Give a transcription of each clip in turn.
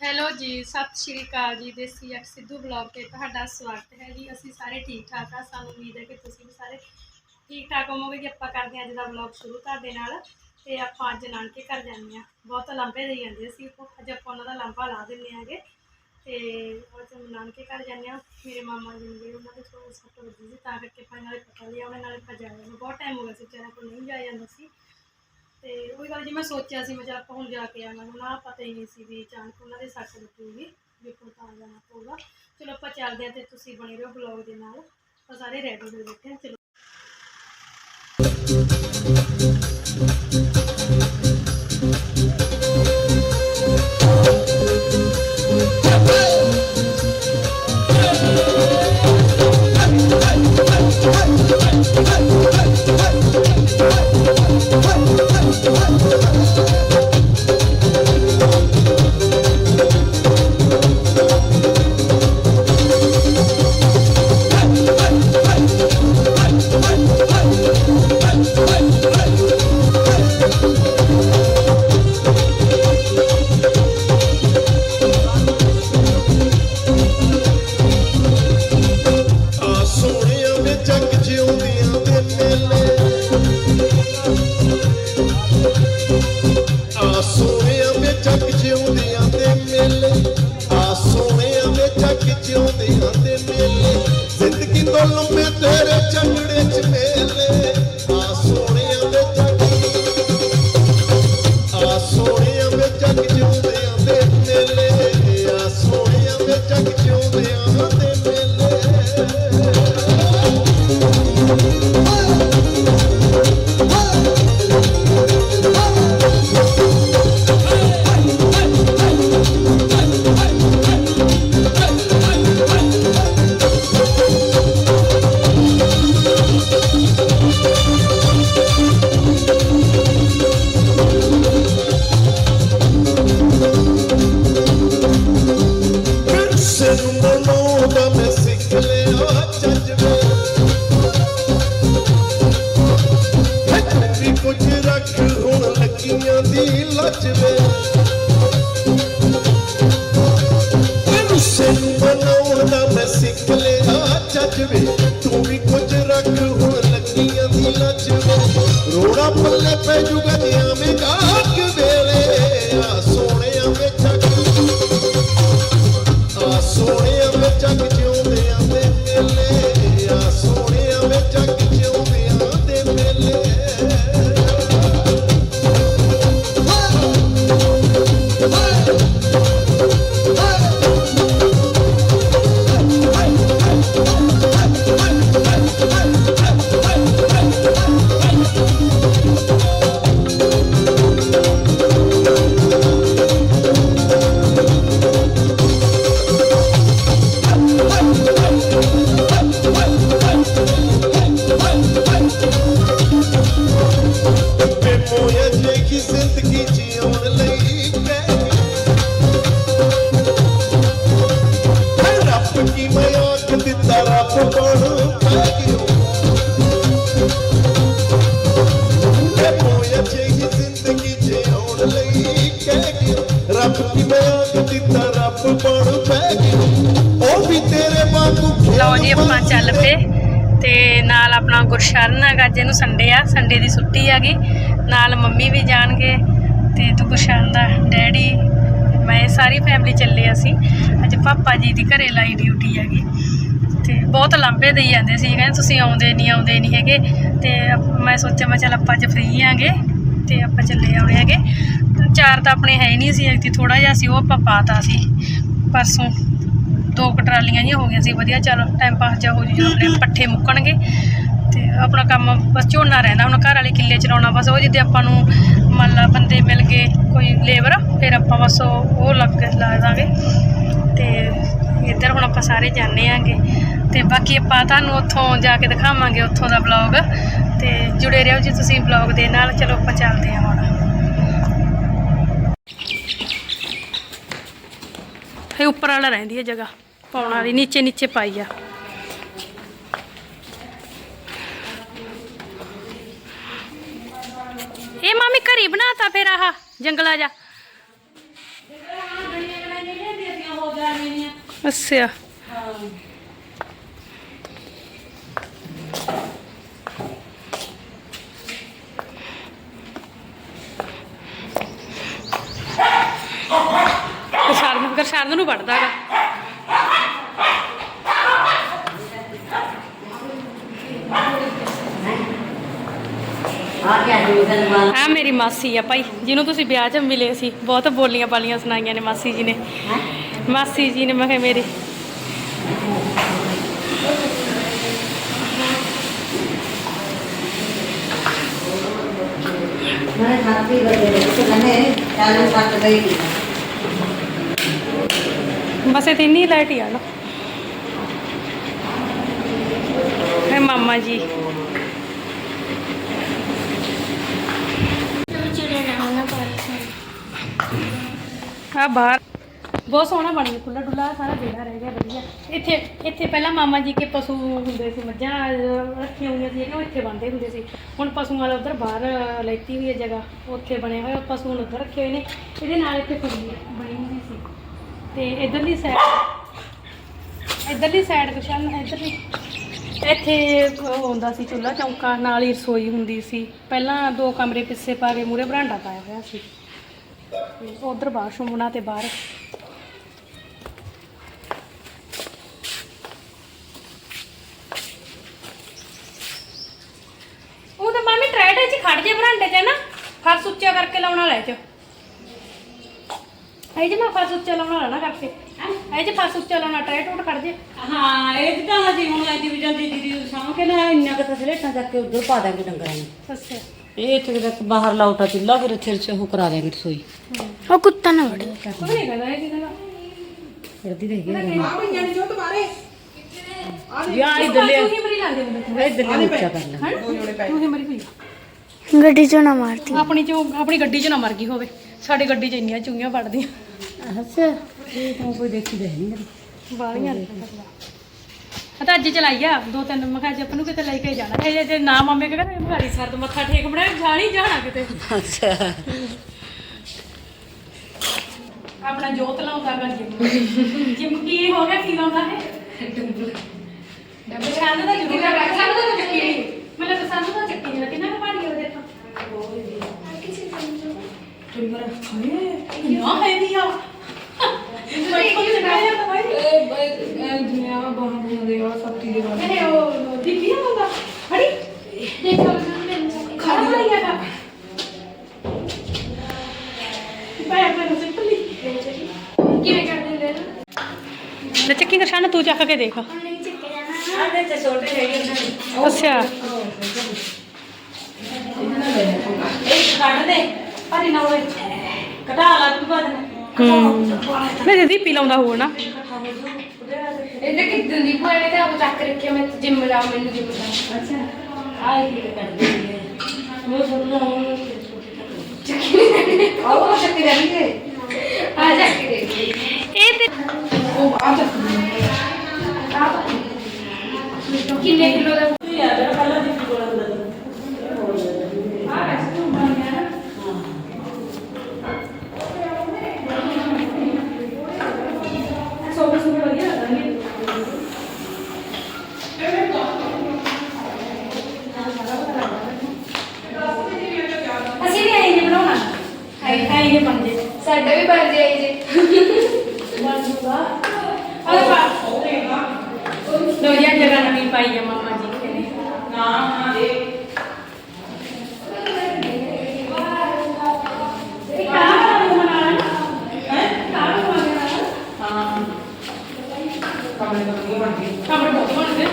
Hello ਜੀ, ਸਤਿ ਸ਼੍ਰੀ ਅਕਾਲ ਜੀ, ਦੇਸੀ ਐਟ ਸਿੱਧੂ ਬਲੌਗ ਤੇ ਤੁਹਾਡਾ ਸਵਾਗਤ ਹੈ ਜੀ। ਅਸੀਂ ਸਾਰੇ ਠੀਕ ਠਾਕ ਆ, ਸਾਨੂੰ ਉਮੀਦ ਹੈ ਕਿ ਤੁਸੀਂ ਵੀ ਸਾਰੇ ਠੀਕ ਠਾਕ ਹੋਵੋਗੇ ਜੀ ਆਪਾਂ ਕਰਦੇ ਹਾਂ ਅੱਜ ਦਾ ਬਲੌਗ ਸ਼ੁਰੂ ਤੁਹਾਡੇ ਨਾਲ ਤੇ ਆਪਾਂ ਅੱਜ ਨਾਨਕੇ ਘਰ ਜਾਂਦੇ ਹਾਂ। ਬਹੁਤ ਲੰਬੇ ਦੇਈ ਜਾਂਦੇ ਸੀ ਅੱਜ ਆਪਾਂ ਉਹਨਾਂ ਦਾ ਲੰਬਾ ਲਾ ਦਿੰਦੇ ਆਂਗੇ ਤੇ ਅੱਜ ਨਾਨਕੇ ਘਰ ਜਾਂਦੇ ਹਾਂ। ਮੇਰੇ ਮਾਮਾ ਜੀ ਨੇ ਉਹਨਾਂ ਦੇ ਕੋਲ ਸੱਟ ਵੱਜੀ ਸੀ, ਤਾਂ ਕਰਕੇ ਆਪਾਂ ਨਾਲੇ ਪਤਾ ਲਿਆ, ਉਹਨਾਂ ਨਾਲ ਆਪਾਂ ਜਾਇਆ। ਬਹੁਤ ਟਾਈਮ ਹੋ ਗਿਆ ਸੀ ਵਿਚਾਰਾ ਕੋਲ ਨਹੀਂ ਜਾਇਆ ਜਾਂਦਾ ਸੀ। ਤੇ ਉਹੀ ਗੱਲ ਜੀ ਮੈਂ ਸੋਚਿਆ ਸੀ, ਮੈਂ ਚੱਲ ਆਪਾਂ ਹੁਣ ਜਾ ਕੇ ਆਵਾਂਗੇ। ਨਾ ਪਤਾ ਹੀ ਨਹੀਂ ਸੀ ਵੀ ਅਚਾਨਕ ਉਹਨਾਂ ਦੇ ਸੱਟ ਲੱਗੂਗੀ ਵੀ ਆਪਾਂ ਤਾਂ ਜਾਣਾ ਪਊਗਾ। ਚਲੋ ਆਪਾਂ ਚੱਲਦੇ ਹਾਂ ਤੇ ਤੁਸੀਂ ਬਣੇ ਰਹੋ ਬਲੌਗ ਦੇ ਨਾਲ। ਆਪਾਂ ਸਾਰੇ ਰੈਡੀ ਹੋ ਬੈਠੇ ਹਾਂ, ਚਲੋ। ਮਨਾਉਂਦਾ ਮੈਂ ਸਿੱਖ ਲਿਆ ਜੱਜਵੇ ਤੂੰ ਵੀ ਕੁਝ ਰੱਖ ਹੁਣ ਲੱਗੀਆਂ ਦੀ ਲੱਜਵੇ ਰੋੜਾ ਪੱਲੇ ਪੈ ਜੂਗਾ ਜੇ ਆਵੇਂਗਾ ਰੱਬ ਕੀ ਮੈਂ ਆਖ ਦਿੱਤਾ ਰੱਬ ਬਣ ਪੈ ਗਿਓ ਉਹ ਵੀ ਤੇਰੇ ਵਾਂਗੂ ਲਓ ਜੀ ਆਪਾਂ ਚੱਲ ਪਏ। ਤੇ ਨਾਲ ਆਪਣਾ ਗੁਰਸ਼ਰਨ ਹੈਗਾ ਅੱਜ ਇਹਨੂੰ ਸੰਡੇ ਆ ਸੰਡੇ ਦੀ ਛੁੱਟੀ ਹੈਗੀ। ਨਾਲ ਮੰਮੀ ਵੀ ਜਾਣਗੇ ਤੇ ਤੂੰ ਗੁਰਸ਼ਰਨ ਦਾ ਡੈਡੀ ਮੈਂ ਸਾਰੀ ਫੈਮਿਲੀ ਚੱਲੇ ਅਸੀਂ। ਅੱਜ ਪਾਪਾ ਜੀ ਦੀ ਘਰੇ ਲਾਈ ਡਿਊਟੀ ਹੈਗੀ। ਤੇ ਬਹੁਤ ਲਾਂਭੇ ਦੇਈ ਜਾਂਦੇ ਸੀ ਕਹਿੰਦੇ ਤੁਸੀਂ ਆਉਂਦੇ ਨਹੀਂ ਆਉਂਦੇ ਨਹੀਂ ਹੈਗੇ। ਤੇ ਮੈਂ ਸੋਚਿਆ ਮੈਂ ਚੱਲ ਆਪਾਂ ਅੱਜ ਫ੍ਰੀ ਆਂਗੇ ਤੇ ਆਪਾਂ ਚੱਲੇ ਆਉਣੇ ਹੈਗੇ। ਚਾਰ ਤਾਂ ਆਪਣੇ ਹੈ ਹੀ ਨਹੀਂ ਸੀ ਐਕਤੀ ਥੋੜਾ ਜਿਹਾ ਸੀ, ਉਹ ਆਪਾਂ ਪਾਤਾ ਸੀ। ਪਰਸੋਂ ਦੋ ਕੁ ਟਰਾਲੀਆਂ ਜਿਹੀਆਂ ਹੋ ਗਈਆਂ ਸੀ, ਵਧੀਆ, ਚੱਲ ਟਾਈਮ ਪਾਸ ਜਾ ਹੋ ਜੂ, ਜਦੋਂ ਆਪਣੇ ਪੱਠੇ ਮੁੱਕਣਗੇ। ਤੇ ਆਪਣਾ ਕੰਮ ਬਸ ਝੋਨਾ ਰਹਿੰਦਾ, ਹੁਣ ਘਰ ਵਾਲੇ ਕਿੱਲੇ ਚਲਾਉਣਾ ਬਸ ਉਹ ਜਿੱਦੇ ਆਪਾਂ ਨੂੰ ਮੰਨ ਲਾ ਬੰਦੇ ਮਿਲ ਗਏ, ਕੋਈ ਲੇਬਰ ਫਿਰ ਆਪਾਂ ਬਸ ਉਹ ਉਹ ਲੱਗ ਲਾ ਦਾਂਗੇ। ਤੇ ਇੱਧਰ ਹੁਣ ਆਪਾਂ ਸਾਰੇ ਜਾਣੇ ਆਂਗੇ। ਤੇ ਬਾਕੀ ਆਪਾਂ ਤੁਹਾਨੂੰ ਉੱਥੋਂ ਜਾ ਕੇ ਦਿਖਾਵਾਂਗੇ, ਉੱਥੋਂ ਦਾ ਬਲੌਗ ਤੇ ਜੁੜੇ ਰਹੋ ਜੀ ਤੁਸੀਂ ਬਲੌਗ ਦੇ ਨਾਲ, ਚਲੋ ਆਪਾਂ ਚੱਲਦੇ ਹਾਂ ਹੁਣ। ਇਹ ਉੱਪਰ ਵਾਲਾ ਰਹਿੰਦੀ ਹੈ ਜਗ੍ਹਾ, ਪਾਉਣ ਵਾਲੀ, ਨੀਚੇ ਨੀਚੇ ਪਾਈ ਆ। ਇਹ ਮਾਮੀ ਘਰੀ ਬਣਾਤਾ ਫਿਰ ਆਹ ਜੰਗਲਾ ਜਾ ਅੱਛਾ ਹਾਂ ਗਰਸ਼ਰਨ ਗਰਸ਼ਰਨ ਨੂੰ ਪੜਦਾ ਹੈਗਾ ਆ ਮੇਰੀ ਮਾਸੀ ਆ ਭਾਈ ਜਿਹਨੂੰ ਤੁਸੀਂ ਵਿਆਹ 'ਚ ਮਿਲੇ ਸੀ। ਬਹੁਤ ਬੋਲੀਆਂ ਬਾਲੀਆਂ ਸੁਣਾਈਆਂ ਨੇ ਮਾਸੀ ਜੀ ਨੇ। ਮਾਸੀ ਜੀ ਨੇ ਮੈਂ ਕਿਹਾ ਮੇਰੇ। ਮੈਂ ਖਾਤੀ ਬਦੇ ਤੇ ਲਨੇ ਚਾਲੂ ਕੱਟ ਗਈ ਬਸ ਇਹ ਤਿੰਨ ਹੀ ਲਾਈਟ ਹੀ ਆ ਨਾ। ਹੈ ਮਾਮਾ ਜੀ। ਆ ਬਾਹਰ। ਬਹੁਤ ਸੋਹਣਾ ਬਣ ਗਿਆ ਖੁੱਲਾ ਡੁੱਲਾ ਸਾਰਾ ਵਿਹੜਾ ਰਹਿ ਗਿਆ, ਵਧੀਆ। ਇੱਥੇ ਇੱਥੇ ਪਹਿਲਾਂ ਮਾਮਾ ਜੀ ਕੇ ਪਸ਼ੂ ਹੁੰਦੇ ਸੀ, ਮੱਝਾਂ ਰੱਖੀਆਂ ਹੋਈਆਂ ਸੀ ਉਹ ਇੱਥੇ ਬੰਦੇ ਹੁੰਦੇ ਸੀ। ਹੁਣ ਪਸ਼ੂਆਂ ਵਾਲਾ ਉਧਰ ਬਾਹਰ ਲੈਤੀ ਹੋਈ ਹੈ ਜਗ੍ਹਾ, ਉੱਥੇ ਬਣਿਆ ਹੋਇਆ, ਪਸ਼ੂ ਹੁਣ ਉੱਧਰ ਰੱਖੇ ਹੋਏ ਨੇ। ਇਹਦੇ ਨਾਲ ਇੱਥੇ ਕੁੜੀ ਬਣੀ ਹੁੰਦੀ ਸੀ। ਤੇ ਇਧਰਲੀ ਸਾਈਡ ਇਧਰਲੀ ਸਾਈਡ ਕੁਸ਼ਨ ਇਧਰਲੀ ਇੱਥੇ ਹੁੰਦਾ ਸੀ ਚੁੱਲ੍ਹਾ ਚੌਂਕਾ, ਨਾਲ ਹੀ ਰਸੋਈ ਹੁੰਦੀ ਸੀ। ਪਹਿਲਾਂ ਦੋ ਕਮਰੇ ਪਿੱਛੇ ਪਾ ਕੇ ਮੂਰੇ ਬਰਾਂਡਾ ਪਾਇਆ ਹੋਇਆ ਸੀ। ਉਧਰ ਬਾਥਰੂਮ ਬਣਾ ਤੇ ਬਾਹਰ। ਉਹ ਤਾਂ ਮਾਮੀ ਟਰੈਟ 'ਚ ਖੜ ਜੇ ਬਰਾਂਡੇ 'ਚ ਨਾ। ਫਰਸ਼ ਉੱਚਾ ਕਰਕੇ ਲਾਉਣਾ ਲੈ ਚ। ਇਹ ਜੇ ਮੈਂ ਫਰਸ਼ ਉੱਚਾ ਲਾਉਣਾ ਲੈਣਾ ਕਰਕੇ। ਇਹ ਜੇ ਫਰਸ਼ ਉੱਚਾ ਲਾਉਣਾ ਟਰੈਟ ਉੱਟ ਖੜ ਜੇ। ਹਾਂ ਇਹ ਤਾਂ ਹਜੀ ਹੁਣ ਐਡੀ ਵੀ ਜਾਂਦੀ ਦੀਦੀ ਸਾਂ ਕੇ ਨਾ ਇੰਨਾ ਕੁ ਤਾਂ ਸਲੇਟਾਂ ਚੱਕ ਕੇ ਉਧਰ ਪਾ ਦਾਂਗੇ ਡੰਗਰਾਂ ਨੂੰ। ਅੱਛਾ। ਇਹ ਇੱਥੇ ਤੱਕ ਬਾਹਰ ਲਾਉਟਾ ਚੁੱਲਾ ਫਿਰ ਇੱਥੇ ਚ ਉਹ ਕਰਾ ਦੇਂਗੇ ਰਸੋਈ। ਉਹ ਕੁੱਤਾ ਨਾ ਵੜੇ। ਕੋਈ ਨਹੀਂ ਕਹਿੰਦਾ ਇਹ ਕਿਹਦਾ? ਕਰਦੀ ਰਹੀ ਹੈ ਯਾਰ ਯਾਰ ਇਧਰ ਲੈ। ਤੂੰ ਹੀ ਬਰੀ ਲਾ ਦੇ ਉਹਦੇ ਇਧਰ ਲੈ ਉੱਚਾ ਕਰ ਲੈ। ਤੂੰ ਹੀ ਮਰੀ ਹੋਈ ਗੱਡੀ ਚੋਂ ਨਾ ਮਾਰਤੀ ਆਪਣੀ ਚੋਂ ਆਪਣੀ ਗੱਡੀ 'ਚ ਨਾ ਮਰ ਗਈ ਹੋਵੇ। ਸਾਡੀ ਗੱਡੀ 'ਚ ਇੰਨੀਆਂ ਚੂਹੀਆਂ ਵੜਦੀਆਂ ਅੱਛਾ ਇਹ ਤਾਂ ਕੋਈ ਦੇਖੀ ਦੇ ਨਹੀਂ ਬਾਲੀਆਂ ਆ ਤਾਂ ਅੱਜ ਚਲਾਈ ਆ ਦੋ ਤਿੰਨ ਮੈਂ ਕਿਹਾ ਅੱਜ ਆਪਾਂ ਨੂੰ ਕਿਤੇ ਲੈ ਕੇ ਜਾਣਾ। ਇਹ ਜੇ ਨਾ ਮਾਮੇ ਕਹਿੰਦਾ ਭਾਰੀ ਸਰ ਤੋਂ ਮੱਥਾ ਠੇਕ ਬਣਾਇਆ ਜਾਣੀ ਜਾਣਾ ਕਿਤੇ। ਅੱਛਾ। ਆਪਣਾ ਜੋਤ ਲਾਉਂਦਾ ਕਰ ਜਿਮ ਜਿਮ ਕੀ ਹੋ ਗਿਆ ਕੀ ਲਾਉਂਦਾ ਹੈ ਡੱਬੇ ਸਾਨੂੰ ਤਾਂ ਜ਼ਰੂਰ ਹੈ ਸਾਨੂੰ ਤਾਂ ਚੱਕੀ ਨਹੀਂ ਮਤਲਬ ਤਾਂ ਸਾਨੂੰ ਤਾਂ ਚੱਕੀ ਨਹੀਂ ਕਿੰਨਾ ਕੁ ਭਾਰੀ ਹੋ ਦੇਖਾਂ ਤੁਮਰਾ ਹਾਏ ਨਾ ਹੈ ਨਹੀਂ ਆ ਮੈਂ ਕੋਈ ਚਲਾਇਆ ਤਾਂ ਭਾਈ ਇਹ ਉਹ ਦੀਦੀ ਆ ਹੁੰਦਾ ਹੜੀ ਦੇਖੋ ਖੜਾ ਨਹੀਂ ਹੈਗਾ ਪੈਰ ਮੈਨੂੰ ਸਿੰਪਲੀ ਕਿਵੇਂ ਕਰਦੇ ਨੇ ਲੈ ਚੱਕੀ ਕਰਸ਼ਾਨਾ ਤੂੰ ਚੱਕ ਕੇ ਦੇਖ ਆਦੇ ਤੇ ਛੋਟੇ ਹੈਗੇ ਨੇ ਅੱਛਾ ਇਹ ਕੱਢ ਦੇ ਮੈਂ ਦੀਦੀ ਪੀ ਲਾਉਂਦਾ ਹੋਊ ਨਾ। ਇਹਦੇ ਕਿਦਾਂ ਦੀ ਭੂਆ ਤੇ ਆਪ ਚੱਕ ਰੱਖਿਆ ਮੈਂ ਜਿੰਮ ਜਾ ਮੈਨੂੰ ਜਿੰਮ ਜਾ। ਅੱਛਾ। ਆਏ ਕੀ ਕੱਢ ਦੇ ਉਹ ਸਭ ਨੂੰ ਆਓ ਚੱਕ ਦੇਣਗੇ ਆ ਜਾ ਕੇ ਦੇ ਇਹ ਤੇ ਕਿੰਨੇ ਕਿਲੋ ਦਾ? ਸੋਬਰ ਸੋਬਰ ਵਧੀਆ ਲੱਗਣਗੇ ਅਸੀਂ ਵੀ ਆਏਂਗੇ ਬਣਾਉਣਾ ਆਏ ਆਏਂਗੇ ਬੰਦੇ ਸਾਡਾ ਵੀ ਬਣ ਜਾਈ ਜੇ ਅਰੇ ਬਾ ਲੋ ਜੀ ਅੱਜ ਜਗ੍ਹਾ ਨਵੀਂ ਪਾਈ ਹੈ ਮਾਮਾ ਜੀ ਕੇ ਨੇ ਨਾ ਨਾ ਦੇ ਇਹ ਕਾਹ ਨੂੰ ਬਣਾਣਾ ਹੈ ਕਾਹ ਨੂੰ ਬਣਾਣਾ ਹਾਂ ਕਮਰੇ ਤੋਂ ਕੀ ਬਣ ਗਈ ਕਮਰੇ ਬਹੁਤ ਬਣ ਗਏ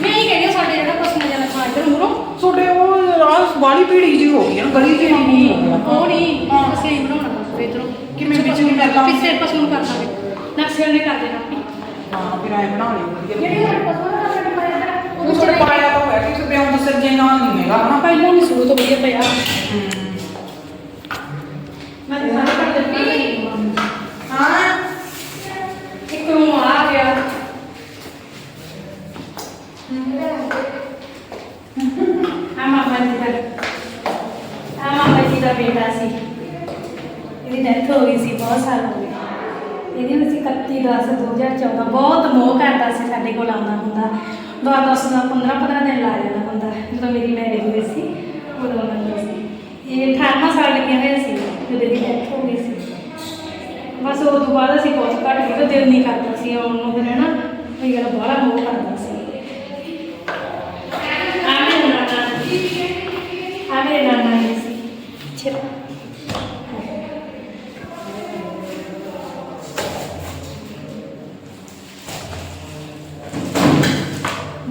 ਮੈਂ ਇਹ ਕਹਿੰਦੀ ਹਾਂ, ਸਾਡੇ ਜਿਹੜਾ ਪਸੰਦ ਜਾਂਦਾ ਖਾਣ ਇੱਧਰ ਮੂਰੋਂ ਤੁਹਾਡੇ ਉਹ ਰਾਤ ਬਾਲੀ ਭੀੜੀ ਜੀ ਹੋ ਗਈ ਹੈ ਨਾ ਗਲੀ ਜੀ ਨਹੀਂ ਉਹ ਨਹੀਂ ਅਸੀਂ ਹੀ ਬਣਾਉਣਾ ਬਸ ਇਧਰੋਂ ਕਿਵੇਂ ਵਿੱਚ ਨੂੰ ਕਰ ਲਾਂਗੇ? ਪਿੱਛੇ ਪਸੂ ਨੂੰ ਕਰ ਲਾਂਗੇ। ਨਕਸ਼ੇ ਨੇ ਕਰ ਦੇਣਾ ਹਾਂ ਫਿਰ ਐ ਬਣਾ ਲਿਓ ਵਧੀਆ ਜਿਹੜੇ ਸਾਡੇ ਪਸੂ ਨੂੰ ਸਾਡੇ ਪਾਇਆ ਉਹ ਉਹ ਤੁਹਾਡੇ ਪਾਇਆ ਤਾਂ ਹੋਇਆ ਕਿ ਬਿਆਨ ਦੀ ਸਰਜੇ ਨਾਲ ਨਹੀਂ ਹੈਗਾ ਹਨਾ? ਪਹਿਲਾਂ ਨਹੀਂ ਸ਼ੁਰੂ ਤੋਂ ਵਧੀਆ ਪਿਆ ਮੈਂ ਤਾਂ ਸਾਰੇ ਕਰ ਦਿੱਤੀ ਹਾਂ। ਇੱਕ ਨੂੰ ਆ ਗਿਆ। ਮਾਮਾ ਜੀ ਦਾ। ਆ ਮਾਮਾ ਜੀ ਦਾ ਬੇਟਾ ਸੀ। ਇਹਦੀ ਡੈਥ ਹੋ ਗਈ ਸੀ, ਬਹੁਤ ਸਾਲ ਹੋ ਗਏ। ਇਹਦੀ ਅਸੀਂ ਕੱਟ 31 10 2014 ਬਹੁਤ ਮੋਹ ਕਰਦਾ ਸੀ ਸਾਡੇ ਕੋਲ ਆਉਂਦਾ ਹੁੰਦਾ। ਦਸ ਦਸ ਦਾ 15 15 ਦਿਨ ਲਾ ਜਾਂਦਾ ਹੁੰਦਾ। ਜਦੋਂ ਮੇਰੀ ਮੈਰਿਜ ਹੋਈ ਸੀ, ਉਦੋਂ ਆਉਂਦਾ ਸੀ। ਇਹ 18 ਸਾਲ ਲੱਗਿਆ ਹੋਇਆ ਸੀ, ਜਦੋਂ ਇਹਦੀ ਡੈਥ ਹੋ ਗਈ ਸੀ। ਬਸ ਉਹ ਤੋਂ ਬਾਅਦ ਅਸੀਂ ਬਹੁਤ ਘੱਟ ਗਏ ਦਿਲ ਨਹੀਂ ਕਰਦਾ ਸੀ ਆਉਣ ਨੂੰ, ਫਿਰ ਹਨਾ, ਇਹ ਗੱਲ ਬੜਾ ਮੋਹ ਕਰਦਾ ਸੀ ਆ ਮੇਰੇ ਨਾਨਾ ਆ ਮੇਰੇ ਨਾਨਾ ਜੀ ਸੀ ਛੇਤਾ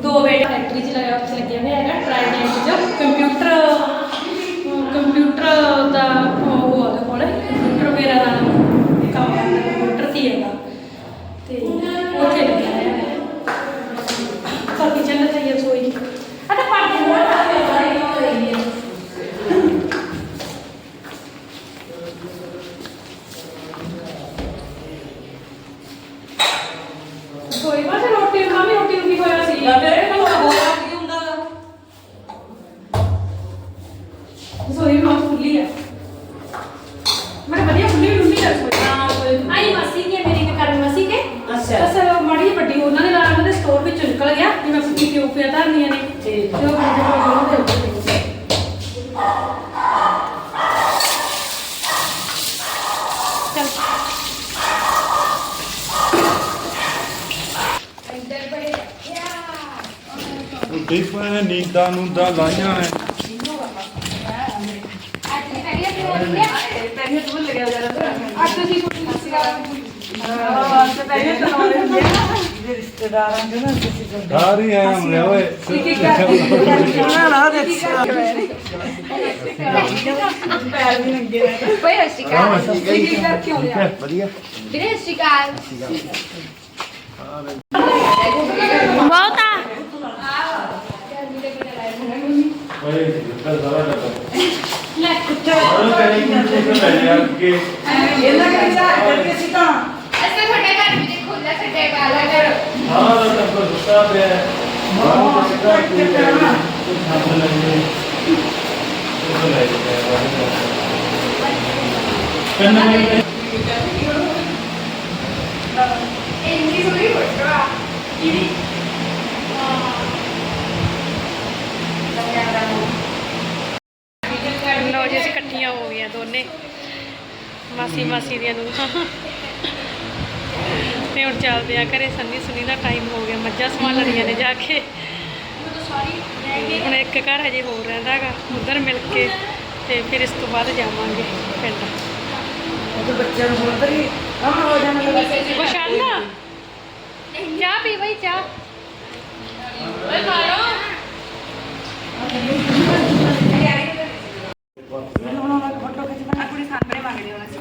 ਦੋ ਬੇਟੇ ਫੈਕਟਰੀ ਚ ਲਗਾ ਉੱਥੇ ਲੱਗਿਆ ਹੋਇਆ ਹੈਗਾ ਟ੍ਰਾਈਡੈਂਟ ਚ ਕੰਪਿਊਟਰ ਅਹ ਕੰਪਿਊਟਰ ਦਾ ਉਹ ਉਹਦੇ ਕੋਲ ਕੰਪਿਊਟਰ ਵਗੈਰਾ ਦਾ ਕੰਮ ਕਰਦਾ ਕੰਪਿਊਟਰ ਤੇ ਹੈਗਾ ਤੇ ਉੱਥੇ ਲੱਗਿਆ ਹੋਇਆ ਹੈ ਤਾਂ ਕਿਚਨ ਦਾ ਚਾਹੀਏ ਸੋਈ ਆ ਤਾਂ ਪਾਣੀ ਹੋਰ ਆ ਰਹੀ ਹੈ ਸੋਈ ਪਾਸੇ ਰੋਟੀ ਮਾਮੀ ਰੋਟੀ ਨੂੰ ਕੀ ਹੋਇਆ ਸੀ ਤੇਰੇ ਕੋਲ ਹੋਰ ਕੀ ਹੁੰਦਾ ਸੋਈ ਮਾਂ ਫੁੱਲੀ ਆ ਮੈਂ ਵਧੀਆ ਫੁੱਲੀ ਡੁੱਲੀ ਆ ਸੋਈ ਹਾਂ ਕੋਈ ਆਈ ਮਾਸੀ ਕੇ ਮੇਰੀ ਕੇ ਕਰਨ ਮਾਸੀ ਕੇ ਅੱਛਾ। ਅਸਲ ਮਾੜੀ ਜਿਹੀ ਵੱਡੀ ਉਹਨਾਂ ਦੇ ਨਾਲ ਉਹਨਾਂ ਦੇ ਸਟੋਰ ਵਿੱਚ ਨਿਕਲ ਗਿਆ ਜਿਵੇਂ ਫੁੱਟੀ ਕਿਉਂ ਪਿਆ ਧਰਨੀਆਂ ਨੇ ਠੀਕ। ਜੋ ਮੇਰੇ ਕੋਲ ਜੋਰ ਦੇ ਉੱਤੇ ਸੀ। ਚੱਲ ਰੋਟੀ ਪਾਣੇ ਨੀਂਦਾਂ ਨੂੰ ਦਾ ਲਾਈਆਂ ਐ ਅੱਜ ਦੀ ਪਹਿਲੀ ਆਪਣੀ ਹੋ ਰਹੀ ਹੈ ਪਹਿਲੇ ਤੋਂ ਲੱਗਿਆ ਜਰਾ ਅੱਜ ਤੁਸੀਂ ਕੁਝ ਨਹੀਂ ਸੀਗਾ ਹਾਂ ਤੇ ਪਹਿਲੇ ਤੋਂ ਲਾਉਂਦੇ ਹੁੰਦੇ ਆ ਰਿਸ਼ਤੇਦਾਰਾਂ ਦੇ ਨਾ ਕਿਸੇ ਕੋਲ ਸਾਰੀ ਐ ਹਮਲੇ ਓਏ ਨਾ ਨਾ ਦੇ ਪੈਰ ਵੀ ਨੰਗੇ ਕਿਉਂ ਲਿਆ ਵਧੀਆ ਵੀਰੇ ਹਸਟਿਕਾ ਬਹੁਤ ਆ ਓਏ ਜਿੱਦਾਂ ਸਾਰਾ ਲੱਗਾ ਲੈ ਕੁੱਤੇ ਉਹ ਕਹਿੰਦੀ ਕਿ ਤੇ ਲੈ ਜਾ ਕੇ ਇਹਨਾਂ ਕੇ ਚਾਹ ਕਰਕੇ ਸੀ ਤਾਂ ਅਸਾਂ ਤੁਹਾਡੇ ਘਰ ਵਿੱਚ ਖੁੱਲਾ ਛੱਡੇ ਵਾਲਾ ਘਰ ਹਾਂ ਦਾ ਟੱਬਰ ਸੁੱਤਾ ਪਿਆ ਹੈ। ਬਾਹਰ ਤੋਂ ਸਿੱਧਾ ਕੋਈ ਛੱਡ ਲੈਂਦੇ ਉਹ ਲੈ ਜਾਂਦਾ ਕੰਨ ਵਿੱਚ ਇੰਨੀ ਸੋਹਣੀ ਫੋਟੋ ਆ ਲਓ ਜੀ ਅਸੀਂ ਇਕੱਠੀਆਂ ਹੋ ਗਈਆਂ ਦੋਨੇ ਮਾਸੀ ਮਾਸੀ ਦੀਆਂ ਨੂੰ। ਤੇ ਹੁਣ ਚੱਲਦੇ ਆ ਘਰੇ ਸੰਨੀ ਸੁਨੀ ਦਾ ਟਾਈਮ ਹੋ ਗਿਆ ਮੱਝਾਂ ਸਮਾਨ ਲੜੀਆਂ ਨੇ ਜਾ ਕੇ। ਹੁਣ ਇੱਕ ਘਰ ਹਜੇ ਹੋਰ ਰਹਿੰਦਾ ਹੈਗਾ ਉਧਰ ਮਿਲ ਕੇ ਤੇ ਫਿਰ ਇਸ ਤੋਂ ਬਾਅਦ ਜਾਵਾਂਗੇ ਪਿੰਡ। ਉਹ ਬੱਚਿਆਂ ਨੂੰ ਹੁਣ ਤਰੀ ਆ ਹੋ ਜਾਣਾ ਬਸ਼ਾਨਾ ਚਾਹ ਪੀ ਬਈ ਚਾਹ ਓਏ ਮਾਰੋ ਫੋਟੋ ਖਿਚਣਾ ਕੁੜੀ ਸਾਹਮਣੇ ਮੰਗਦੇ ਹੋਣਾ ਸੀ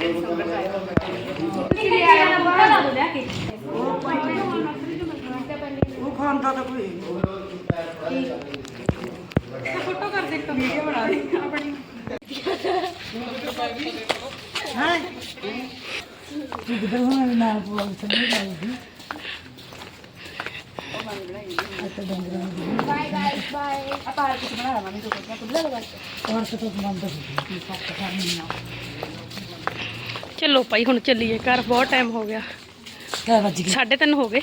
ਉਹ ਖਾਂਦਾ ਤਾਂ ਕੋਈ ਫੋਟੋ ਕਰ ਦੇ ਵੀਡੀਓ ਬਣਾ ਦੇ ਆਪਣੀ ਹਾਂ ਕਿਧਰ ਹੋਣਾ ਨਾ ਬੋਲ ਸਮਝ ਲੱਗਦੀ ਬਾਏ ਬਾਏ ਬਾਏ ਆਪਾਂ ਕੁਝ ਬਣਾ ਲਵਾਂਗੇ ਤੂੰ ਕਿਹਾ ਖੁੱਲਾ ਲਗਾ ਔਰ ਤਾਂ ਮੰਦ ਸੀ ਸੱਤ ਕਰਨੀ ਨਾ ਚਲੋ ਭਾਈ ਹੁਣ ਚੱਲੀਏ ਘਰ ਬਹੁਤ ਟਾਈਮ ਹੋ ਗਿਆ। ਕਿਆ ਵੱਜ ਗਈ 3:30 ਹੋ ਗਏ।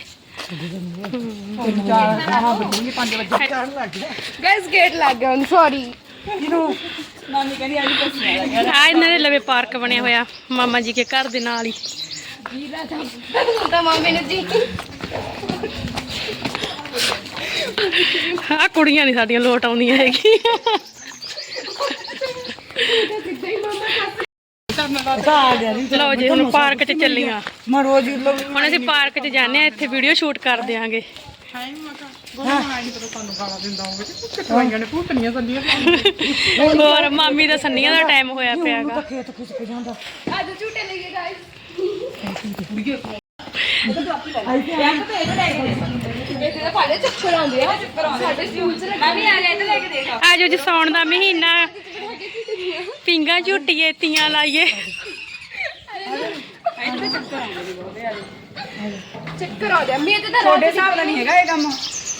ਚਾਰ ਹਾਂ ਬੱਜੀ 5 ਵਜੇ ਚਾਰ ਲੱਗ ਗਿਆ ਗਾਇਸ ਗੇਟ ਲੱਗ ਗਿਆ ਹੁਣ ਸੌਰੀ ਇਹਨੂੰ ਨਾਨੀ ਕਹਿੰਦੀ ਅੱਜ ਪੱਛਿਆ ਲੱਗਾ ਆ ਇਹਨਾਂ ਦੇ ਲਵੇ ਪਾਰਕ ਬਣਿਆ ਹੋਇਆ ਮਾਮਾ ਜੀ ਕੇ ਘਰ ਦੇ ਨਾਲ ਹੀ। ਤਾਂ ਮੰਮੀ ਨੇ ਜੀ। ਆ ਕੁੜੀਆਂ ਨਹੀਂ ਸਾਡੀਆਂ ਲੋਟ ਆਉਂਦੀਆਂ ਹੈਗੀਆਂ। ਲਓ ਜੀ, ਹੁਣ ਪਾਰਕ 'ਚ ਚੱਲੀਆਂ। ਮੈਂ ਰੋਜ਼ ਹੀ ਲੋਕ ਹੁਣ ਅਸੀਂ ਪਾਰਕ 'ਚ ਜਾਂਦੇ ਆ ਇੱਥੇ ਵੀਡੀਓ ਸ਼ੂਟ ਕਰ ਦਿਆਂਗੇ। ਹੋਰ, ਮਾਮੀ ਦਾ ਸੰਨੀਆਂ ਦਾ ਟਾਈਮ ਹੋਇਆ ਪਿਆਗਾ ਖੇਤ ਖੁਸ਼ ਕੇ ਜਾਂਦਾ ਅੱਜ ਝੂਟੇ ਲਈਏ ਗਾਇਸ ਆਜੋ ਜੀ, ਸੌਣ ਦਾ ਮਹੀਨਾ। ਪਿੰਗਾ ਝੁੱਟੀਏ ਤੀਆਂ ਲਾਈਏ। ਚੱਕਰ ਆ ਗਿਆ। ਮੇਰੇ ਤੇ ਤਾਂ ਤੁਹਾਡੇ ਹਿਸਾਬ ਨਾਲ ਨਹੀਂ ਹੈਗਾ ਇਹ ਕੰਮ।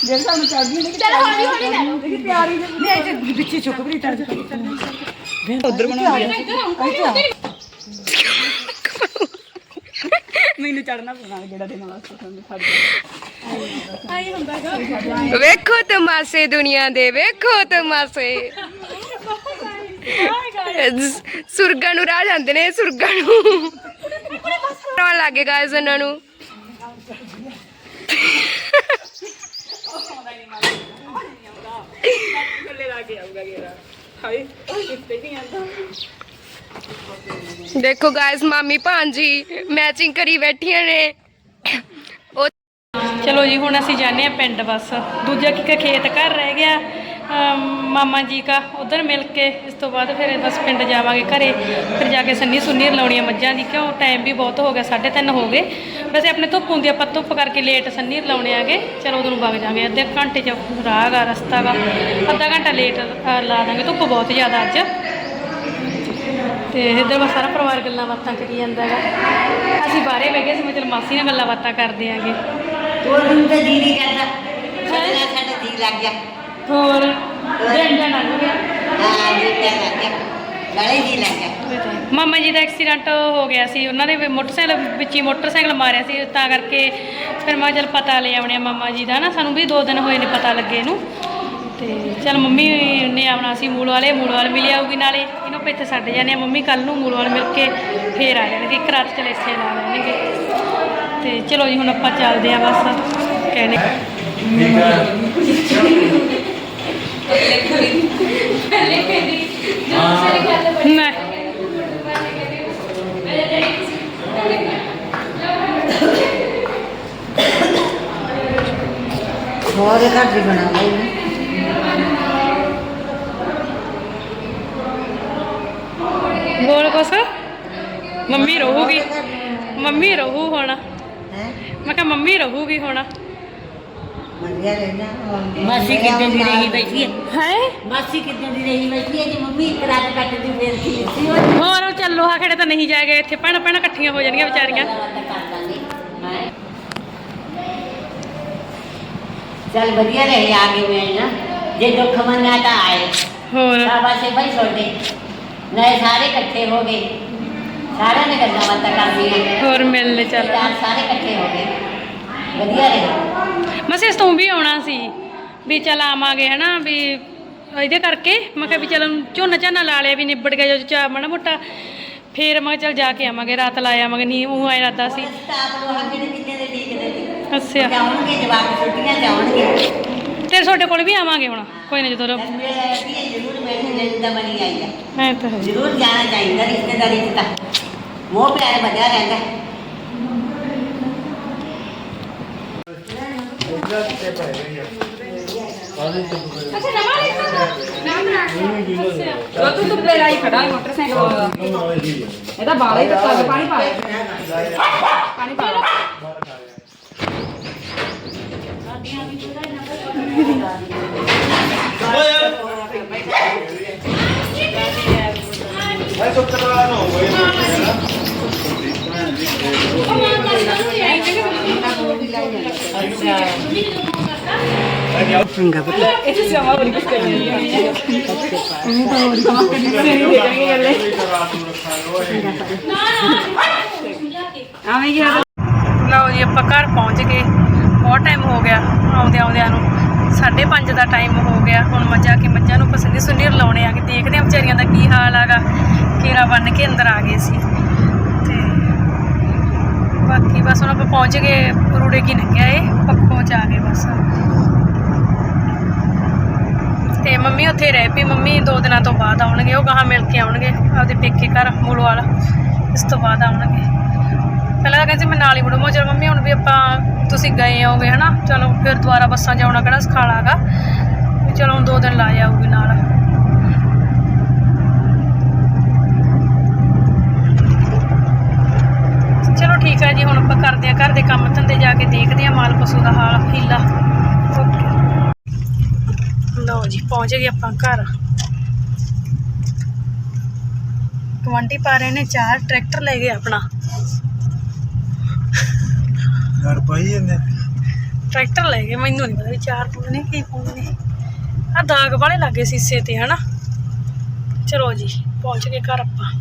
ਜੇ ਸਾਨੂੰ ਚੱਲਦੀ ਨਹੀਂ ਚਲ ਹੌਲੀ ਹੌਲੀ ਲੈ ਪਿਆਰੀ ਨਹੀਂ ਪਿੱਛੇ ਚੁੱਕ ਵੀ ਟਰ ਉਧਰ ਬਣਾ ਮੈਨੂੰ ਚੜਨਾ ਪੈਣਾ ਜਿਹੜਾ ਦੇ ਨਾਲ ਖੜ ਜਾ ਆਈ ਹੁੰਦਾਗਾ ਵੇਖੋ ਤਮਾਸੇ ਦੁਨੀਆ ਦੇ ਵੇਖੋ ਤਮਾਸੇ। ਸੁਰਗਾਂ ਨੂੰ ਰਾਹ ਜਾਂਦੇ ਨੇ, ਸੁਰਗਾਂ ਨੂੰ। ਰੋਣ ਲੱਗੇ ਗਾਇਸ ਉਹਨਾਂ ਨੂੰ। ਦੇਖੋ ਗਾਇਸ ਮਾਮੀ ਭਾਂਜੀ ਮੈਚਿੰਗ ਕਰੀ ਬੈਠੀਆਂ ਨੇ। ਚਲੋ ਜੀ, ਹੁਣ ਅਸੀਂ ਜਾਂਦੇ ਆ ਪਿੰਡ ਬਸ। ਦੂਜਾ ਕੀ ਖੇਤ ਘਰ ਰਹਿ ਗਿਆ। ਮਾਮਾ ਜੀ ਕਾ ਉਧਰ ਮਿਲ ਕੇ ਇਸ ਤੋਂ ਬਾਅਦ ਫਿਰ ਬਸ ਪਿੰਡ ਜਾਵਾਂਗੇ ਘਰੇ। ਫਿਰ ਜਾ ਕੇ ਸੰਨੀ ਸੁੰਨੀ ਲਾਉਣੀਆਂ ਮੱਝਾਂ ਦੀ ਕਿਉਂ ਟਾਈਮ ਵੀ ਬਹੁਤ ਹੋ ਗਿਆ 3:30 ਹੋ ਗਏ। ਵੈਸੇ ਆਪਣੇ ਧੁੱਪ ਹੁੰਦੀ ਆਪਾਂ ਧੁੱਪ ਕਰਕੇ ਲੇਟ ਸੰਨੀ ਲਾਉਣੇ ਆਗੇ। ਚਲੋ ਉਦੋਂ ਨੂੰ ਵਗ ਜਾਵਾਂਗੇ ਅੱਧੇ ਘੰਟੇ ਚ ਰਾਹ ਗਾ ਰਸਤਾ ਗਾ ਅੱਧਾ ਘੰਟਾ ਲੇਟ ਲਾ ਦਾਂਗੇ ਧੁੱਪ ਬਹੁਤ ਜ਼ਿਆਦਾ ਅੱਜ। ਤੇ ਇੱਧਰ ਬਸ ਸਾਰਾ ਪਰਿਵਾਰ ਗੱਲਾਂ ਬਾਤਾਂ ਕਰੀ ਜਾਂਦਾ ਹੈਗਾ ਅਸੀਂ ਬਾਹਰੇ ਬਹਿ ਗਏ ਸੀ ਮੈਂ ਚਲ ਮਾਸੀ ਨਾਲ ਗੱਲਾਂ ਬਾਤਾਂ ਕਰਦੇ ਆਂਗੇ। ਉਹ ਨੂੰ ਤਾਂ ਜੀ ਨਹੀਂ ਕਰਦਾ। ਸਾਡਾ ਸਾਡਾ ਜੀ ਲੱਗ ਗਿਆ। ਹੋਰ ਦਿਨ ਜਾਣਾ ਹੋ ਗਿਆ। ਹਾਂ ਜੀ ਲੱਗ ਗਿਆ। ਗਲੇ ਜੀ ਲੱਗ ਗਿਆ ਮਾਮਾ ਜੀ ਦਾ ਐਕਸੀਡੈਂਟ ਹੋ ਗਿਆ ਸੀ ਉਹਨਾਂ ਦੇ ਵੀ ਮੋਟਰਸਾਈਕਲ ਵਿੱਚ ਹੀ ਮੋਟਰਸਾਈਕਲ ਮਾਰਿਆ ਸੀ ਤਾਂ ਕਰਕੇ ਫਿਰ ਮੈਂ ਚਲ ਪਤਾ ਲੈ ਆਉਣੇ ਆ ਮਾਮਾ ਜੀ ਦਾ ਨਾ ਸਾਨੂੰ ਵੀ ਦੋ ਦਿਨ ਹੋਏ ਨੇ ਪਤਾ ਲੱਗੇ ਇਹਨੂੰ ਤੇ ਚਲ ਮੰਮੀ ਨੇ ਆਉਣਾ ਸੀ ਮੂਲ ਵਾਲੇ ਮੂਲ ਵਾਲ ਮਿਲ ਆਊਗੀ ਨਾਲੇ। ਇਹਨੂੰ ਆਪਾਂ ਇੱਥੇ ਛੱਡ ਜਾਂਦੇ ਆ ਮੰਮੀ ਕੱਲ ਨੂੰ ਮੂਲ ਵਾਲ ਮਿਲ ਕੇ ਫੇਰ ਆ ਜਾਣਗੇ ਇੱਕ ਰਾਤ ਚਲ ਇੱਥੇ ਲਾ ਲੈਣਗੇ ਤੇ ਚਲੋ ਜੀ ਹੁਣ ਆਪਾਂ ਚੱਲਦੇ ਆ ਬਸ ਕਹਿੰਦੇ ਠੀਕ ਹੈ। ਨਾ ਬਹੁਤ ਘੱਟ ਹੀ ਬਣਾ ਲਈ ਬੋਲ ਕੁਛ ਮੰਮੀ ਰਹੂਗੀ ਮੰਮੀ ਰਹੂ ਹੁਣ ਹੈ ਮੈਂ ਕਿਹਾ ਮੰਮੀ ਰਹੂਗੀ ਹੁਣ ਵਧੀਆ ਰਹਿਣਾ ਮਾਸੀ ਕਿੱਦਾਂ ਦੀ ਰਹੀ ਬੈਠੀ ਹੈ? ਹੈ? ਮਾਸੀ ਕਿੱਦਾਂ ਦੀ ਰਹੀ ਬੈਠੀ ਹੈ? ਜੇ ਮੰਮੀ ਇੱਕ ਰਾਤ ਕੱਟਦੀ ਫੇਰ ਕੀ ਸੀ ਹੋਰ ਚੱਲ ਲੋਹਾ ਖੇੜੇ ਤਾਂ ਨਹੀਂ ਜਾਏਗਾ ਇੱਥੇ। ਭੈਣਾਂ ਭੈਣਾਂ ਇਕੱਠੀਆਂ ਹੋ ਜਾਣਗੀਆਂ ਵਿਚਾਰੀਆਂ। ਚੱਲ ਵਧੀਆ ਰਹੇ ਆ ਗਏ ਮੈਂ ਨਾ। ਜੇ ਦੁੱਖ ਮੰਨਿਆ ਤਾਂ ਆਏ। ਹੋਰ? ਸ਼ਾਬਾਸ਼ੇ ਭਾਈ ਛੋਟੇ ਨਏ ਸਾਰੇ ਇਕੱਠੇ ਹੋ ਗਏ। ਸਾਰਿਆਂ ਨੇ ਗੱਲਾਂ ਬਾਤਾਂ ਕਰਦੀਆਂ ਹੋਰ ਮਿਲਨੇ ਚੱਲ। ਸਾਰੇ ਇਕੱਠੇ ਹੋ ਗਏ। ਵਧੀਆ ਰਹੇ ਮਸੇ ਤੂੰ ਵੀ ਆਉਣਾ ਸੀ ਵੀ ਚੱਲ ਆਵਾਂਗੇ ਹਨਾ ਵੀ ਇਹਦੇ ਕਰਕੇ ਮੈਂ ਕਿਹਾ ਵੀ ਚੱਲ ਝੋਨਾ ਝਾਨਾ ਲਾ ਲਿਆ ਵੀ ਨਿਬੜ ਗਿਆ ਜੋ ਚਾ ਮਾੜਾ ਮੋਟਾ। ਫੇਰ ਮੈਂ ਕਿਹਾ ਚੱਲ ਜਾ ਕੇ ਆਵਾਂਗੇ ਰਾਤ ਲਾ ਆਵਾਂਗੇ ਨਹੀਂ ਉਹ ਆਏ ਰਾਦਾ ਸੀ। ਸਟਾਫ ਨੂੰ ਹੱਥ ਦੇ ਕਿੰਨੇ ਦੇ ਠੀਕ ਦੇ ਅੱਛਾ। ਜਾਉਣਗੇ ਜਵਾਬ ਛੁੱਟੀਆਂ ਜਾਉਣਗੇ। ਤੇ ਤੁਹਾਡੇ ਕੋਲ ਵੀ ਆਵਾਂਗੇ ਹੁਣ ਕੋਈ ਨਾ ਜਦੋਂ ਕੀ ਜ਼ਰੂਰ ਮੈਨੂੰ ਜਿੰਦਾ ਬਣੀ ਆਈ ਹੈ ਮੈਂ ਤਾਂ ਹੈ। ਜ਼ਰੂਰ ਜਾਣਾ ਚਾਹੀਦਾ ਰਿਸ਼ਤੇਦਾਰੀ ਚ ਤਾਂ। ਮੋਹ ਪਿਆਰ ਵਧਿਆ ਰਹਿੰਦਾ। ਉਹਦਾ ਕਿਤੇ ਪੈ ਗਈ ਆ ਕਾਹਦੇ ਤੂੰ ਧੁੱਪੇ ਲਾਈ ਖੜਾ ਹੈ ਮੋਟਰਸਾਈਕਲ ਵਾਲਾ ਇਹਦਾ ਬਾਲਾ ਹੀ ਤਾਂ ਪਾਣੀ ਪਾਇਆ ਪਾਣੀ ਪਾ ਮੈਂ ਸੁੱਤ ਨਾ ਹੋਵੇ ਇੱਥੇ ਸਮਾਂ ਬੜੀ ਕੁਝ ਕਰਨੀ ਹੈ ਇਹ ਤਾਂ ਹੋਰ ਕੰਮ ਕਰਨੀ ਨਹੀਂ ਦੇ ਜਾਣਗੇ ਆਵੇਂ ਗਿਆ ਲਓ ਜੀ, ਆਪਾਂ ਘਰ ਪਹੁੰਚ ਗਏ। ਬਹੁਤ ਟਾਈਮ ਹੋ ਗਿਆ ਆਉਂਦੇ ਆਉਂਦਿਆਂ ਨੂੰ। 5:30 ਦਾ ਟਾਈਮ ਹੋ ਗਿਆ। ਹੁਣ ਮੱਝਾਂ ਕੇ ਮੱਝਾਂ ਨੂੰ ਪਸੰਦੀ ਸੁਨੀਰ ਲਾਉਣੇ ਆ ਕਿ ਦੇਖਦੇ ਆ ਵਿਚਾਰੀਆਂ ਦਾ ਕੀ ਹਾਲ ਆਗਾ ਕੇਰਾ ਬੰਨ ਕੇ ਅੰਦਰ ਆ ਗਏ ਸੀ। ਤੇ ਬਾਕੀ ਬਸ ਹੁਣ ਆਪਾਂ ਪਹੁੰਚ ਗਏ, ਰੂੜੇ ਕੀ ਲੰਘਿਆ ਏ ਪੱਖੋਂ ਚ ਆ ਗਏ ਬਸ। ਤੇ ਮੰਮੀ ਉੱਥੇ ਰਹਿ ਪਈ, ਮੰਮੀ ਦੋ ਦਿਨਾਂ ਤੋਂ ਬਾਅਦ ਆਉਣਗੇ, ਉਹ ਗਾਹਾਂ ਮਿਲ ਕੇ ਆਉਣਗੇ, ਆਪਦੇ ਪੇਕੇ ਘਰ ਮੂਲਵਾਲ ਇਸ ਤੋਂ ਬਾਅਦ ਆਉਣਗੇ। ਪਹਿਲਾਂ ਤਾਂ ਕਹਿੰਦੇ ਸੀ ਮੈਂ ਨਾਲ ਹੀ ਮੁੜੂੰਗਾ, ਚਲ ਮੰਮੀ ਹੁਣ ਵੀ ਆਪਾਂ ਤੁਸੀਂ ਗਏ ਹੋਗੇ ਹਨਾ? ਚਲੋ ਫਿਰ ਦੁਬਾਰਾ ਬੱਸਾਂ 'ਚ ਆਉਣਾ ਕਿਹੜਾ ਸਖਾਲਾ ਵੀ ਚਲੋ ਹੁਣ ਦੋ ਦਿਨ ਲਾ ਜਾਊਗੀ ਨਾਲ ਚਲੋ ਠੀਕ ਹੈ ਜੀ ਹੁਣ ਆਪਾਂ ਕਰਦੇ ਆ ਘਰ ਦੇ ਕੰਮ ਧੰਦੇ ਜਾ ਕੇ ਦੇਖਦੇ ਆ ਮਾਲ ਪਸ਼ੂ ਦਾ ਹਾਲ ਹੀਲਾ ਲਓ ਜੀ ਪਹੁੰਚ ਗਏ ਆਪਾਂ ਘਰ। ਗਵਾਂਢੀ ਪਾ ਰਹੇ ਨੇ ਚਾਰ ਟਰੈਕਟਰ ਲੈ ਗਏ ਆਪਣਾ। ਯਾਰ ਪਾਈ ਇਹਨੇ ਟਰੈਕਟਰ ਲੈ ਗਏ ਮੈਨੂੰ ਨਹੀਂ ਪਤਾ ਵੀ ਚਾਰ ਪਾਉਂਦੇ ਨੇ ਕੀ ਪਾਉਂਦੇ ਨੇ। ਆ ਦਾਗ ਵਾਲੇ ਲੱਗੇ ਸੀਸੇ ਤੇ ਹਨਾ? ਚਲੋ ਜੀ ਪਹੁੰਚ ਗਏ ਘਰ ਆਪਾਂ।